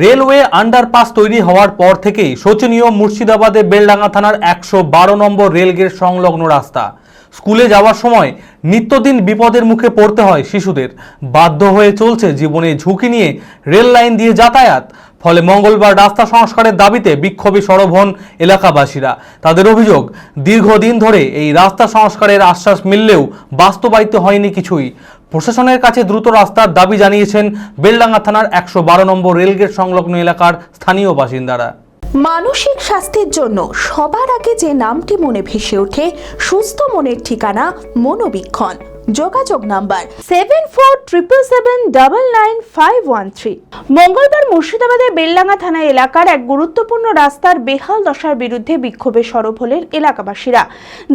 Railway underpass তৈরি হওয়ার পর থেকেই শোচনীয় মুর্শিদাবাদে বেলডাঙ্গা থানার একশো বারো নম্বর রেলগেট সংলগ্ন রাস্তা। স্কুলে যাওয়ার সময় নিত্যদিন বিপদের মুখে পড়তে হয় শিশুদের। বাধ্য হয়ে চলছে জীবনে ঝুঁকি নিয়ে রেল লাইন দিয়ে যাতায়াত। ফলে মঙ্গলবার রাস্তা সংস্কারের দাবিতে বিক্ষোভে সরব হন এলাকাবাসীরা। তাদের অভিযোগ, দীর্ঘদিন ধরে এই রাস্তা সংস্কারের আশ্বাস মিললেও বাস্তবায়িত হয়নি কিছুই। প্রশাসনের কাছে দ্রুত রাস্তার দাবি জানিয়েছেন বেলডাঙ্গা থানার একশো বারো নম্বর রেলগেট সংলগ্ন এলাকার স্থানীয় বাসিন্দারা। মানসিক স্বাস্থ্যের জন্য সবার আগে যে নামটি মনে ভেসে ওঠে, সুস্থ মনের ঠিকানা মনোবীক্ষণ। যোগাযোগ number seven four triple seven double nine five one three মঙ্গলবার মুর্শিদাবাদের বেলডাঙ্গা থানা এলাকার এক গুরুত্বপূর্ণ রাস্তার বেহাল দশার বিরুদ্ধে বিক্ষোভে সরব হলেন এলাকাবাসীরা।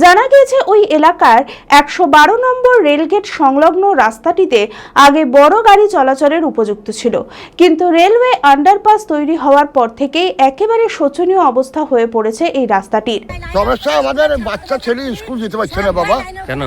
জানা গিয়েছে ওই এলাকার একশো বারো নম্বর রেলগেট সংলগ্ন রাস্তাটিতে আগে বড় গাড়ি চলাচলের উপযুক্ত ছিল। কিন্তু রেলওয়ে আন্ডারপাস তৈরি হওয়ার পর থেকেই একেবারে শোচনীয় অবস্থা হয়ে পড়েছে এই রাস্তাটির। সমস্যা আমাদের বাচ্চা ছেলে স্কুল যেতে পারছে না বাবা। কেন?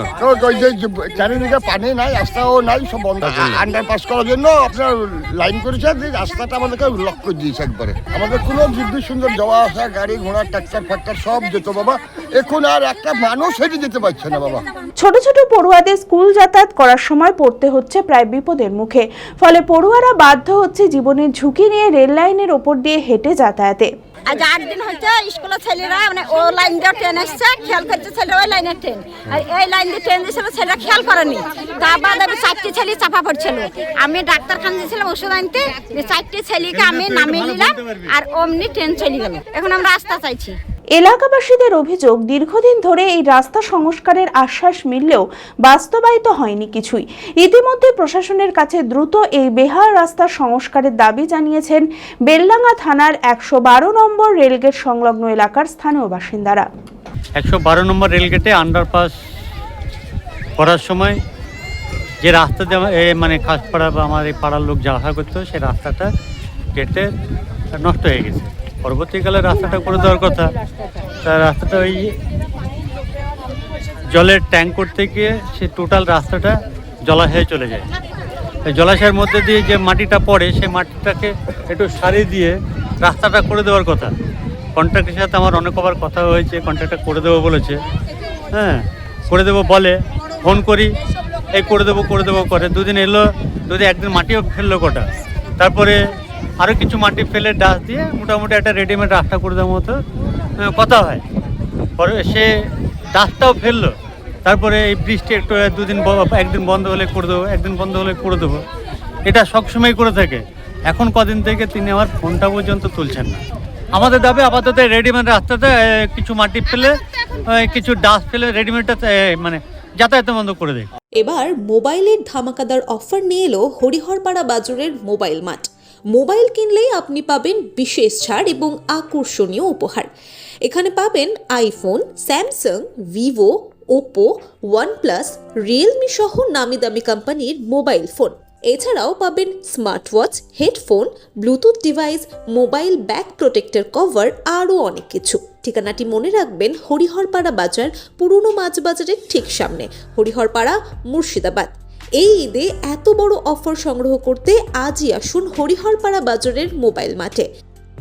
চারিদিকে পানি নাই রাস্তাও নাই সব বন্ধ। আন্ডার পাস করার জন্য আপনার লাইন করেছে যে রাস্তাটা আমাদেরকে লক করে দিয়েছে একবারে। আমাদের কোনো দিব্যি সুন্দর যাওয়া আসা গাড়ি ঘোড়া ট্রাক্টর ফ্যাক্টর সব যেত বাবা। এখন আর একটা মানুষ হেঁটে যেতে পারছে না বাবা। ছোট ছোট পড়ুয়াদের স্কুল যাতায়াত করার সময় পড়তে হচ্ছে প্রায় বিপদের মুখে। ফলে পড়ুয়ারা বাধ্য হচ্ছে জীবনের ঝুঁকি নিয়ে রেল লাইনের ওপর দিয়ে হেঁটে যাতায়াতে। আজ আট দিন হচ্ছে স্কুলের ছেলেরা মানে ও লাইন দিয়ে ট্রেন এসছে, খেয়াল করছে ছেলে ওই লাইনের ট্রেন। আর এই লাইন দিয়ে ট্রেন দিয়েছিল ছেলেরা খেয়াল করেনি। তারপর আমি চারটি ছেলে চাপা পড়ছিল। আমি ডাক্তারখানা দিয়েছিলাম ওষুধ আনতে চারটি ছেলেকে আমি নামিয়ে নিলাম, আর অমনি ট্রেন চলে গেল। এখন আমরা রাস্তা চাইছি। এলাকাবাসীদের অভিযোগ, দীর্ঘদিন ধরে এই রাস্তা সংস্কারের আশ্বাস মিললেও বাস্তবায়িত হয়নি কিছুই। ইতিমধ্যে প্রশাসনের কাছে দ্রুত এই বেহাল রাস্তা সংস্কারের দাবি জানিয়েছেন বেলডাঙ্গা থানার একশো বারো নম্বর রেলগেট সংলগ্ন এলাকার স্থানীয় বাসিন্দারা। একশো বারো নম্বর রেলগেটে আন্ডারপাস করার সময় যে রাস্তা দিয়ে মানে খাসপাড়া বা আমার এই পাড়ার লোক যাওয়া করতো, সেই রাস্তাটা কেটে নষ্ট হয়ে গেছে। পরবর্তীকালে রাস্তাটা করে দেওয়ার কথা। তা রাস্তাটা ওই জলের ট্যাঙ্ক করতে গিয়ে সে টোটাল রাস্তাটা জলাশয়ে চলে যায়। জলাশয়ের মধ্যে দিয়ে যে মাটিটা পড়ে সেই মাটিটাকে একটু সারিয়ে দিয়ে রাস্তাটা করে দেওয়ার কথা। কন্ট্রাক্টের সাথে আমার অনেকবার কথা হয়েছে, কন্ট্রাক্টটা করে দেবো বলেছে। হ্যাঁ করে দেবো বলে, ফোন করি, এই করে দেবো করে দেবো, করে। দুদিন এলো যদি একদিন মাটিও ফেলল কটা। তারপরে আরও কিছু মাটি ফেলে ডাস দিয়ে মোটামুটি একটা রেডিমেড রাস্তা করে দেওয়ার মতো কথা হয়। পরে সে ডাস্টটাও ফেলল। তারপরে এই বৃষ্টি একটু দুদিন একদিন বন্ধ হলে করে দেবো, একদিন বন্ধ হলে করে দেবো। এটা সবসময় করে থাকে। এখন কদিন থেকে তিনি আমার ফোনটা পর্যন্ত তুলছেন না। আমাদের দাবি আপাতত রেডিমেড রাস্তাতে কিছু মাটি ফেলে কিছু ডাস্ট ফেলে রেডিমেডটা মানে যাতায়াত বন্ধ করে দেয়। এবার মোবাইলের ধামাকাদার অফার নিয়ে এলো হরিহরপাড়া বাজারের মোবাইল মাঠ মোবাইল কিনলেই আপনি পাবেন বিশেষ ছাড় এবং আকর্ষণীয় উপহার। এখানে পাবেন iPhone, Samsung, Vivo, Oppo, OnePlus, Realme সহ নামি দামি কোম্পানির মোবাইল ফোন। এছাড়াও পাবেন smart watch headphone, Bluetooth device, mobile back protector cover, আরও অনেক কিছু। ঠিকানাটি মনে রাখবেন হরিহরপাড়া বাজার, পুরনো মাছ বাজারের ঠিক সামনে। হরিহরপাড়া, মুর্শিদাবাদ। এই ঈদে এত বড় অফার সংগ্রহ করতে আজই আসুন হরিহরপাড়া বাজারের মোবাইল মাঠে।